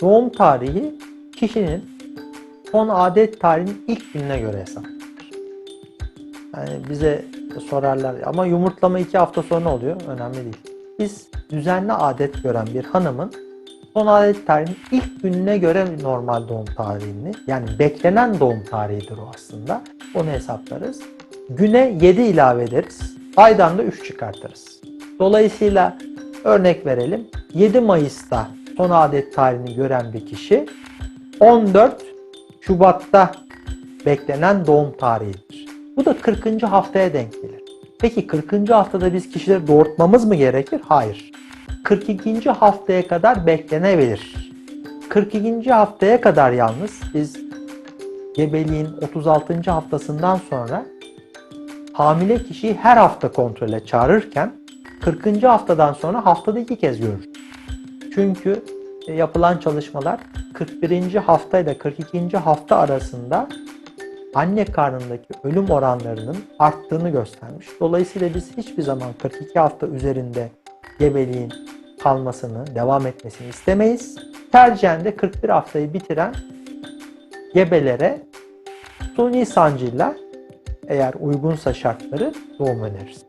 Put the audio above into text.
doğum tarihi kişinin son adet tarihinin ilk gününe göre hesaplanır. Yani bize sorarlar ama yumurtlama iki hafta sonra oluyor. Önemli değil. Biz düzenli adet gören bir hanımın son adet tarihinin ilk gününe göre normal doğum tarihini yani beklenen doğum tarihidir o aslında. Onu hesaplarız. Güne 7 ilave ederiz. Aydan da 3 çıkartırız. Dolayısıyla örnek verelim. 7 Mayıs'ta son adet tarihini gören bir kişi 14 Şubat'ta beklenen doğum tarihidir. Bu da 40. haftaya denk gelir. Peki 40. haftada biz kişileri doğurtmamız mı gerekir? Hayır. 42. haftaya kadar beklenebilir. 42. haftaya kadar yalnız biz gebeliğin 36. haftasından sonra hamile kişiyi her hafta kontrole çağırırken 40. haftadan sonra haftada iki kez görür. Çünkü e, yapılan çalışmalar 41. hafta ile 42. hafta arasında anne karnındaki ölüm oranlarının arttığını göstermiş. Dolayısıyla biz hiçbir zaman 42 hafta üzerinde gebeliğin kalmasını, devam etmesini istemeyiz. Tercihen de 41 haftayı bitiren gebelere suni sancıyla eğer uygunsa şartları doğum öneririz.